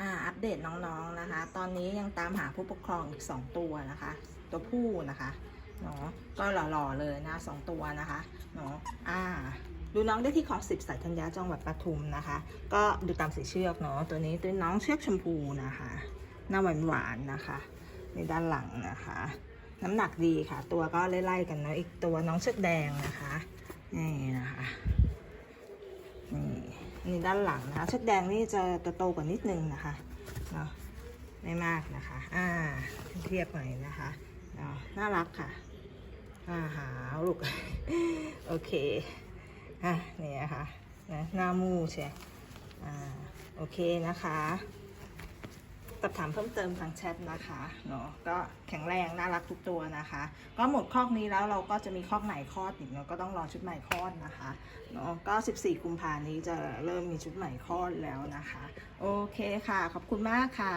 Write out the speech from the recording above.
อ่าอัปเดตน้องๆนะคะ ตอนนี้ยังตามหาผู้ปกครองอีก 2 ตัวนะคะ ตัวผู้นะคะเนาะก็หล่อๆเลยนะสองตัวนะคะเนาะอ่าดูน้องได้ที่คอสิบสายธัญญาจังหวัดปทุมนะคะ ก็ดูตามสีเชือกเนาะตัวนี้ตัวน้องเชือกชมพูนะคะหน้าหวานๆนะคะในด้านหลังนะคะ น้ำหนักดีค่ะ ตัวก็ไล่ๆกันเนาะอีกตัวน้องเชือกแดงนะคะนี่นะคะ นี่ด้านหลังนะคะชุดแดงนี่จะโตกว่านิดนึงนะคะเนาะไม่มากนะคะอ่าเทียบหน่อยนะคะเนาะน่ารักค่ะอ่าหาลูกโอเคอะนี่นะคะนะหน้ามูใช่อ่าโอเคนะคะ สอบถามเพิ่มเติมทางแชทนะคะเนาะก็แข็งแรงน่ารักทุกตัวนะคะ ก็หมดคอกนี้แล้วเราก็จะมีคอกใหม่คลอดอีกเนาะก็ต้องรอชุดใหม่คลอดนะคะเนาะก็ 14 กุมภานี้จะเริ่มมีชุดใหม่คลอดแล้วนะคะ โอเคค่ะ ขอบคุณมากค่ะ